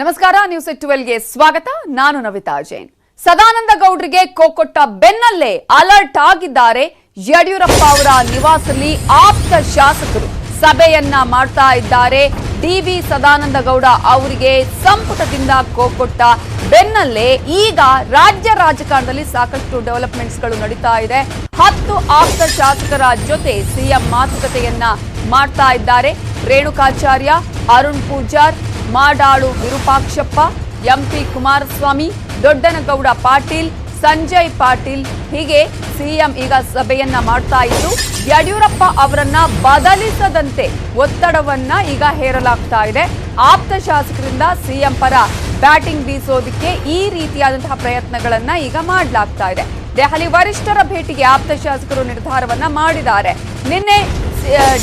ನಮಸ್ಕಾರ ನ್ಯೂಸ್ ಟ್ವೆಲ್ಗೆ ಸ್ವಾಗತ. ನಾನು ನವಿತಾ ಜೈನ್. ಸದಾನಂದ ಗೌಡ್ರಿಗೆ ಕೋಕೊಟ್ಟ ಬೆನ್ನಲ್ಲೇ ಅಲರ್ಟ್ ಆಗಿದ್ದಾರೆ. ಯಡಿಯೂರಪ್ಪ ಅವರ ನಿವಾಸದಲ್ಲಿ ಆಪ್ತ ಶಾಸಕರು ಸಭೆಯನ್ನ ಮಾಡ್ತಾ ಇದ್ದಾರೆ. ಡಿವಿ ಸದಾನಂದ ಗೌಡ ಅವರಿಗೆ ಸಂಪುಟದಿಂದ ಕೋಕೊಟ್ಟ ಬೆನ್ನಲ್ಲೇ ಈಗ ರಾಜ್ಯ ರಾಜಕಾರಣದಲ್ಲಿ ಸಾಕಷ್ಟು ಡೆವಲಪ್ಮೆಂಟ್ಸ್ಗಳು ನಡೀತಾ ಇದೆ. ಹತ್ತು ಆಪ್ತ ಶಾಸಕರ ಜೊತೆ ಸಿಎಂ ಮಾತುಕತೆಯನ್ನ ಮಾಡ್ತಾ ಇದ್ದಾರೆ. ರೇಣುಕಾಚಾರ್ಯ, ಅರುಣ್ ಪೂಜಾರ್ ಮಾಡಾಳು ವಿರೂಪಾಕ್ಷಪ್ಪ, ಎಂಪಿ ಕುಮಾರಸ್ವಾಮಿ, ದೊಡ್ಡನಗೌಡ ಪಾಟೀಲ್, ಸಂಜಯ್ ಪಾಟೀಲ್ ಹೀಗೆ ಸಿಎಂ ಈಗ ಸಭೆಯನ್ನ ಮಾಡ್ತಾ ಇದ್ದು, ಯಡಿಯೂರಪ್ಪ ಅವರನ್ನ ಬದಲಿಸದಂತೆ ಒತ್ತಡವನ್ನ ಈಗ ಹೇರಲಾಗ್ತಾ ಇದೆ. ಆಪ್ತ ಶಾಸಕರಿಂದ ಸಿಎಂ ಪರ ಬ್ಯಾಟಿಂಗ್ ಬೀಸೋದಕ್ಕೆ ಈ ರೀತಿಯಾದಂತಹ ಪ್ರಯತ್ನಗಳನ್ನ ಈಗ ಮಾಡಲಾಗ್ತಾ ಇದೆ. ದೆಹಲಿ ವರಿಷ್ಠರ ಭೇಟಿಗೆ ಆಪ್ತ ಶಾಸಕರು ನಿರ್ಧಾರವನ್ನ ಮಾಡಿದ್ದಾರೆ. ನಿನ್ನೆ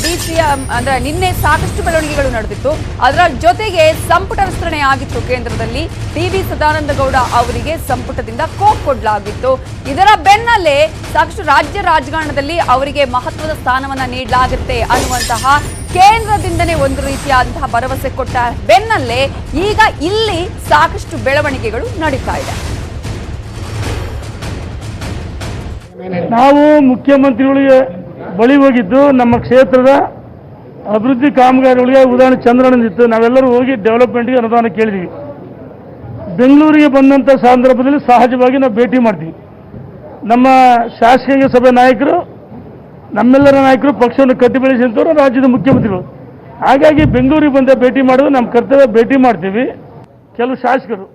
ಡಿಸಿಎಂ ಅಂದ್ರೆ ನಿನ್ನೆ ಸಾಕಷ್ಟು ಬೆಳವಣಿಗೆಗಳು ನಡೆದಿತ್ತು. ಅದರ ಜೊತೆಗೆ ಸಂಪುಟ ವಿಸ್ತರಣೆ ಆಗಿತ್ತು ಕೇಂದ್ರದಲ್ಲಿ. ಡಿ ವಿ ಸದಾನಂದ ಗೌಡ ಅವರಿಗೆ ಸಂಪುಟದಿಂದ ಕೋಕ್ ಕೊಡಲಾಗಿತ್ತು. ಇದರ ಬೆನ್ನಲ್ಲೇ ಸಾಕಷ್ಟು ರಾಜ್ಯ ರಾಜಕಾರಣದಲ್ಲಿ ಅವರಿಗೆ ಮಹತ್ವದ ಸ್ಥಾನವನ್ನ ನೀಡಲಾಗುತ್ತೆ ಅನ್ನುವಂತಹ ಕೇಂದ್ರದಿಂದನೇ ಒಂದು ರೀತಿಯಾದಂತಹ ಭರವಸೆ ಕೊಟ್ಟ ಬೆನ್ನಲ್ಲೇ ಈಗ ಇಲ್ಲಿ ಸಾಕಷ್ಟು ಬೆಳವಣಿಗೆಗಳು ನಡೀತಾ ಇದೆ. ನಾವು ಮುಖ್ಯಮಂತ್ರಿಗಳಿಗೆ ಬಳಿ ಹೋಗಿದ್ದು ನಮ್ಮ ಕ್ಷೇತ್ರದ ಅಭಿವೃದ್ಧಿ ಕಾಮಗಾರಿಗಳಿಗೆ ಉದಾಹರಣೆ ಚಂದ್ರನಂದಿತ್ತು ನಾವೆಲ್ಲರೂ ಹೋಗಿ ಡೆವಲಪ್ಮೆಂಟ್ಗೆ ಅನುದಾನ ಕೇಳಿದ್ವಿ. ಬೆಂಗಳೂರಿಗೆ ಬಂದಂಥ ಸಂದರ್ಭದಲ್ಲಿ ಸಹಜವಾಗಿ ನಾವು ಭೇಟಿ ಮಾಡ್ತೀವಿ ನಮ್ಮ ಶಾಸಕಾಂಗ ಸಭೆ ನಾಯಕರು, ನಮ್ಮೆಲ್ಲರ ನಾಯಕರು ಪಕ್ಷವನ್ನು ಕಟ್ಟಿ ಬೆಳೆಸಿದಂಥವ್ರು ರಾಜ್ಯದ ಮುಖ್ಯಮಂತ್ರಿಗಳು. ಹಾಗಾಗಿ ಬೆಂಗಳೂರಿಗೆ ಬಂದ ಭೇಟಿ ಮಾಡೋದು ನಮ್ಮ ಕರ್ತವ್ಯ, ಭೇಟಿ ಮಾಡ್ತೀವಿ. ಕೆಲವು ಶಾಸಕರು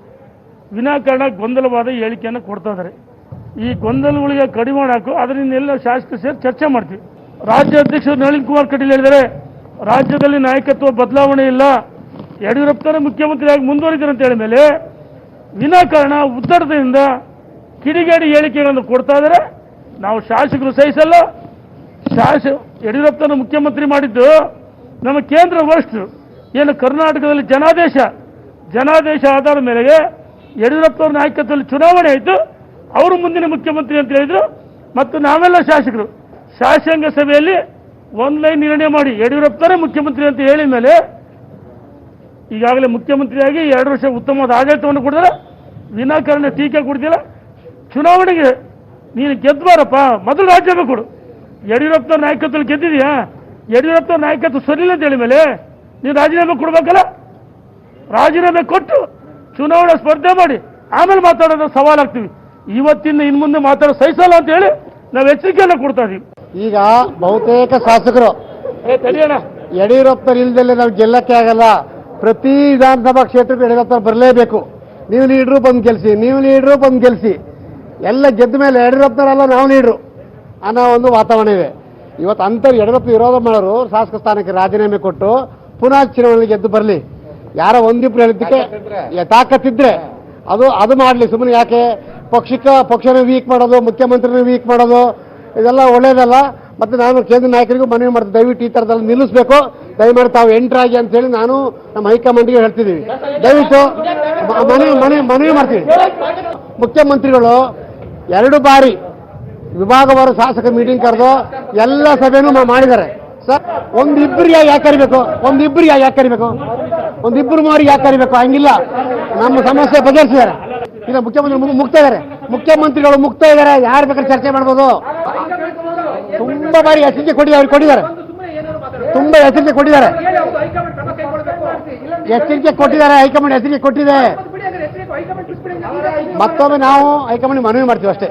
ವಿನಾಕಾರಣ ಗೊಂದಲವಾದ ಹೇಳಿಕೆಯನ್ನು ಕೊಡ್ತಾ ಇದ್ದಾರೆ. ಈ ಗೊಂದಲಗಳಿಗೆ ಕಡಿಮೆ ಮಾಡಾಕು, ಅದರಿಂದ ಎಲ್ಲ ಶಾಸಕರು ಸೇರಿ ಚರ್ಚೆ ಮಾಡ್ತೀವಿ. ರಾಜ್ಯ ಅಧ್ಯಕ್ಷರು ನಳಿನ್ ಕುಮಾರ್ ಕಟೀಲ್ ಹೇಳಿದರೆ ರಾಜ್ಯದಲ್ಲಿ ನಾಯಕತ್ವ ಬದಲಾವಣೆ ಇಲ್ಲ ಯಡಿಯೂರಪ್ಪನೇ ಮುಖ್ಯಮಂತ್ರಿಯಾಗಿ ಮುಂದುವರಿತಾರೆ ಅಂತ ಹೇಳಿದ ಮೇಲೆ, ವಿನಾಕಾರಣ ಉದ್ದಟದಿಂದ ಕಿಡಿಗೇಡಿ ಹೇಳಿಕೆಗಳನ್ನು ಕೊಡ್ತಾ ಇದ್ದಾರೆ. ನಾವು ಶಾಸಕರು ಸಹಿಸಲ್ಲ, ಶಾಸ ಯಡಿಯೂರಪ್ಪನ ಮುಖ್ಯಮಂತ್ರಿ ಮಾಡಿದ್ದು ನಮ್ಮ ಕೇಂದ್ರ ವರ್ಷ ಏನು ಕರ್ನಾಟಕದಲ್ಲಿ ಜನಾದೇಶ ಜನಾದೇಶ ಆಧಾರದ ಮೇರೆಗೆ ಯಡಿಯೂರಪ್ಪನವ್ರ ನಾಯಕತ್ವದಲ್ಲಿ ಚುನಾವಣೆ ಆಯಿತು. ಅವರು ಮುಂದಿನ ಮುಖ್ಯಮಂತ್ರಿ ಅಂತ ಹೇಳಿದ್ರು. ಮತ್ತು ನಾವೆಲ್ಲ ಶಾಸಕರು. ಶಾಸಕಾಂಗ ಸಭೆಯಲ್ಲಿ ಒಂದು ಲೈನ್ ನಿರ್ಣಯ ಮಾಡಿ ಯಡಿಯೂರಪ್ಪನೇ ಮುಖ್ಯಮಂತ್ರಿ ಅಂತ ಹೇಳಿದ ಮೇಲೆ ಈಗಾಗಲೇ ಮುಖ್ಯಮಂತ್ರಿಯಾಗಿ ಎರಡು ವರ್ಷ ಉತ್ತಮವಾದ ಆಡಳಿತವನ್ನು ಕೊಡಿದ್ರೆ ವಿನಾಕಾರಣ ಟೀಕೆ ಕೊಡ್ತಿಲ್ಲ. ಚುನಾವಣೆಗೆ ನೀನು ಗೆದ್ದಬಾರಪ್ಪ ಮೊದಲು ರಾಜ್ಯಭಾಗ ಕೊಡು. ಯಡಿಯೂರಪ್ಪನ ನಾಯಕತ್ವದಲ್ಲಿ ಗೆದ್ದಿದೆಯಾ? ಯಡಿಯೂರಪ್ಪನ ನಾಯಕತ್ವ ಸರಿಲ್ಲ ಅಂತ ಹೇಳಿದ ಮೇಲೆ ನೀನು ರಾಜೀನಾಮೆ ಕೊಡ್ಬೇಕಲ್ಲ? ರಾಜೀನಾಮೆ ಕೊಟ್ಟು ಚುನಾವಣಾ ಸ್ಪರ್ಧೆ ಮಾಡಿ ಆಮೇಲೆ ಮಾತಾಡೋದು ಸವಾಲಾಗ್ತೀವಿ. ಇವತ್ತಿನ ಇನ್ ಮುಂದೆ ಮಾತಾಡೋ ಸಹಿಸಲ್ಲ ಅಂತ ಹೇಳಿ ನಾವು ಎಚ್ಚರಿಕೆಯನ್ನು ಕೊಡ್ತಾ ಇದೀವಿ. ಈಗ ಬಹುತೇಕ ಶಾಸಕರು ಯಡಿಯೂರಪ್ಪನವ್ರು ಇಲ್ದಲ್ಲೇ ನಾವು ಗೆಲ್ಲಕ್ಕೆ ಆಗಲ್ಲ. ಪ್ರತಿ ವಿಧಾನಸಭಾ ಕ್ಷೇತ್ರಕ್ಕೆ ಯಡಿಯೂರಪ್ಪ ಬರಲೇಬೇಕು. ನೀವು ಲೀಡ್ರು ಬಂದು ಗೆಲ್ಸಿ. ನೀವು ಲೀಡ್ರು ಬಂದು ಗೆಲ್ಸಿ. ಎಲ್ಲ ಗೆದ್ದ ಮೇಲೆ ಯಡಿಯೂರಪ್ಪನವರಲ್ಲ ನಾವು ಲೀಡ್ರು ಅನ್ನೋ ಒಂದು ವಾತಾವರಣ ಇದೆ. ಇವತ್ತು ಅಂಥವ್ರು ಯಡಿಯೂರಪ್ಪ ವಿರೋಧ ಮಾಡೋರು ಶಾಸಕ ಸ್ಥಾನಕ್ಕೆ ರಾಜೀನಾಮೆ ಕೊಟ್ಟು ಪುನಃ ಚುನಾವಣೆ ಗೆದ್ದು ಬರಲಿ. ಯಾರೋ ಒಂದಿಬ್ರು ಹೇಳಿದ್ದಕ್ಕೆ ಯ- ತಾಕತ್ತಿದ್ರೆ. ಅದು ಅದು ಮಾಡಲಿ. ಸುಮ್ಮನೆ ಯಾಕೆ ಪಕ್ಷಕ್ಕೆ, ಪಕ್ಷನ ವೀಕ್ ಮಾಡೋದು, ಮುಖ್ಯಮಂತ್ರಿನ ವೀಕ್ ಮಾಡೋದು, ಇದೆಲ್ಲ ಒಳ್ಳೇದಲ್ಲ. ಮತ್ತು ನಾನು ಕೇಂದ್ರ ನಾಯಕರಿಗೂ ಮನವಿ ಮಾಡ್ತೀನಿ. ದಯವಿಟ್ಟು ಈ ಥರದಲ್ಲಿ ನಿಲ್ಲಿಸಬೇಕು. ದಯಮಾಡಿ ತಾವು ಎಂಟ್ರಾಗಿ ಅಂತ ಹೇಳಿ ನಾನು ನಮ್ಮ ಹೈಕಮಾಂಡ್ಗೆ ಹೇಳ್ತಿದ್ದೀವಿ ದಯವಿಟ್ಟು ಮನವಿ ಮನವಿ ಮನವಿ ಮಾಡ್ತೀವಿ ಮುಖ್ಯಮಂತ್ರಿಗಳು ಎರಡು ಬಾರಿ ವಿಭಾಗವಾರು ಶಾಸಕ ಮೀಟಿಂಗ್ ಕರೆದು ಎಲ್ಲ ಸಭೆನೂ ನಾವು ಮಾಡಿದ್ದಾರೆ. ಸರ್ ಒಂದಿಬ್ಬರಿಗೆ ಯಾಕೆ ಕರಿಬೇಕು ಒಂದಿಬ್ಬರಿಗೆ ಯಾಕೆ ಕರಿಬೇಕು ಒಂದಿಬ್ಬರು ಮೂವರಿಗೆ ಯಾಕೆ ಕರಿಬೇಕು ಹಂಗಿಲ್ಲ. ನಮ್ಮ ಸಮಸ್ಯೆ ಬಗೆಹರಿಸಿದ್ದಾರೆ. ಇಲ್ಲ, ಮುಖ್ಯಮಂತ್ರಿ ಮುಕ್ತ ಇದ್ದಾರೆ. ಮುಖ್ಯಮಂತ್ರಿಗಳು ಮುಕ್ತ ಇದ್ದಾರೆ. ಯಾರು ಬೇಕಾದ್ರೆ ಚರ್ಚೆ ಮಾಡ್ಬೋದು. ತುಂಬಾ ಬಾರಿ ಎಚ್ಚರಿಕೆ ಕೊಡಿ ಅವ್ರಿಗೆ ಕೊಟ್ಟಿದ್ದಾರೆ. ತುಂಬಾ ಎಚ್ಚರಿಕೆ ಕೊಟ್ಟಿದ್ದಾರೆ. ಎಚ್ಚರಿಕೆ ಕೊಟ್ಟಿದ್ದಾರೆ. ಹೈಕಮಾಂಡ್ ಎಚ್ಚರಿಕೆ ಕೊಟ್ಟಿದೆ. ಮತ್ತೊಮ್ಮೆ ನಾವು ಹೈಕಮಾಂಡ್ ಮನವಿ ಮಾಡ್ತೀವಿ ಅಷ್ಟೇ.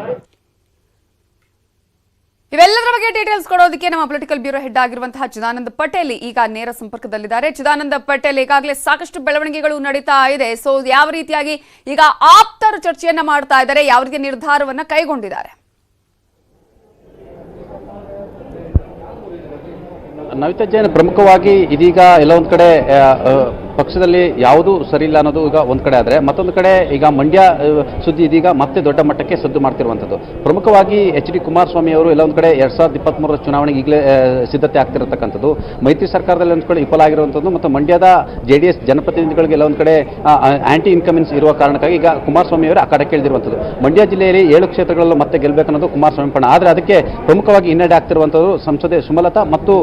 ಇವೆಲ್ಲದರ ಬಗ್ಗೆ ಡೀಟೇಲ್ಸ್ ಕೊಡೋದಕ್ಕೆ ನಮ್ಮ ಪೊಲಿಟಿಕಲ್ ಬ್ಯೂರೋ ಹೆಡ್ ಆಗಿರುವಂತಹ ಚಿದಾನಂದ ಪಟೇಲ್ ಈಗ ನೇರ ಸಂಪರ್ಕದಲ್ಲಿದ್ದಾರೆ. ಚಿದಾನಂದ ಪಟೇಲ್ ಈಗಾಗಲೇ ಸಾಕಷ್ಟು ಬೆಳವಣಿಗೆಗಳು ನಡೀತಾ ಇದೆ. ಸೊ ಯಾವ ರೀತಿಯಾಗಿ ಈಗ ಆಪ್ತರು ಚರ್ಚೆಯನ್ನ ಮಾಡ್ತಾ ಇದ್ದಾರೆ, ಯಾವ ರೀತಿಯ ನಿರ್ಧಾರವನ್ನ ಕೈಗೊಂಡಿದ್ದಾರೆ? ನವಿತಾ ಜೈನ್ ಪ್ರಮುಖವಾಗಿ ಇದೀಗ ಎಲ್ಲ ಒಂದು ಕಡೆ ಪಕ್ಷದಲ್ಲಿ ಯಾವುದೂ ಸರಿ ಇಲ್ಲ ಅನ್ನೋದು ಈಗ ಒಂದು ಕಡೆ ಆದರೆ, ಮತ್ತೊಂದು ಕಡೆ ಈಗ ಮಂಡ್ಯ ಸುದ್ದಿ ಇದೀಗ ಮತ್ತೆ ದೊಡ್ಡ ಮಟ್ಟಕ್ಕೆ ಸದ್ದು ಮಾಡ್ತಿರುವಂಥದ್ದು ಪ್ರಮುಖವಾಗಿ ಎಚ್ ಡಿ ಕುಮಾರಸ್ವಾಮಿ ಅವರು ಎಲ್ಲ ಒಂದು ಕಡೆ ಎರಡ್ ಸಾವಿರದ ಇಪ್ಪತ್ತ್ಮೂರರ ಚುನಾವಣೆಗೆ ಈಗಲೇ ಸಿದ್ಧತೆ ಆಗ್ತಿರತಕ್ಕಂಥದ್ದು. ಮೈತ್ರಿ ಸರ್ಕಾರದಲ್ಲಿ ಒಂದು ಕಡೆ ವಿಫಲ ಮತ್ತು ಮಂಡ್ಯದ ಜೆ ಡಿ ಎಸ್ ಜನಪ್ರತಿನಿಧಿಗಳಿಗೆ ಎಲ್ಲ ಒಂದು ಕಡೆ ಆ್ಯಂಟಿ ಇನ್ಕಮಿನ್ಸ್ ಇರುವ ಕಾರಣಕ್ಕಾಗಿ ಈಗ ಕುಮಾರಸ್ವಾಮಿ ಅವರು ಆ ಕಡೆ ಕೇಳಿದಿರುವಂಥದ್ದು ಮಂಡ್ಯ ಜಿಲ್ಲೆಯಲ್ಲಿ ಏಳು ಕ್ಷೇತ್ರಗಳಲ್ಲೂ ಮತ್ತೆ ಗೆಲ್ಲಬೇಕನ್ನೋದು ಕುಮಾರಸ್ವಾಮಿ ಪಣ. ಆದರೆ ಅದಕ್ಕೆ ಪ್ರಮುಖವಾಗಿ ಹಿನ್ನಡೆ ಆಗ್ತಿರುವಂಥದ್ದು ಸಂಸದೆ ಸುಮಲತಾ ಮತ್ತು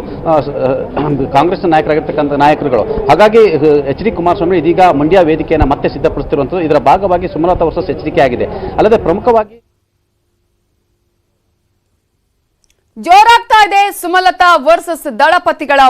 ಕಾಂಗ್ರೆಸ್ನ ನಾಯಕರಾಗಿರ್ತಕ್ಕಂಥ ನಾಯಕರುಗಳು. ಹಾಗಾಗಿ ಎಚ್ ಡಿ ಕುಮಾರಸ್ವಾಮಿ ಇದೀಗ ಮಂಡ್ಯ ವೇದಿಕೆಯನ್ನು ಮತ್ತೆ ಸಿದ್ಧಪಡಿಸುತ್ತಿರುವಂಥದ್ದು ಇದರ ಭಾಗವಾಗಿ ಸುಮಲತಾ ವರ್ಸಸ್ ಎಚ್ಡಿಕೆ ಆಗಿದೆ. ಅಲ್ಲದೆ ಪ್ರಮುಖವಾಗಿ ಜೋರಾಗ್ತಾ ಇದೆ ಸುಮಲತಾ ವರ್ಸಸ್ ದಳಪತಿಗಳ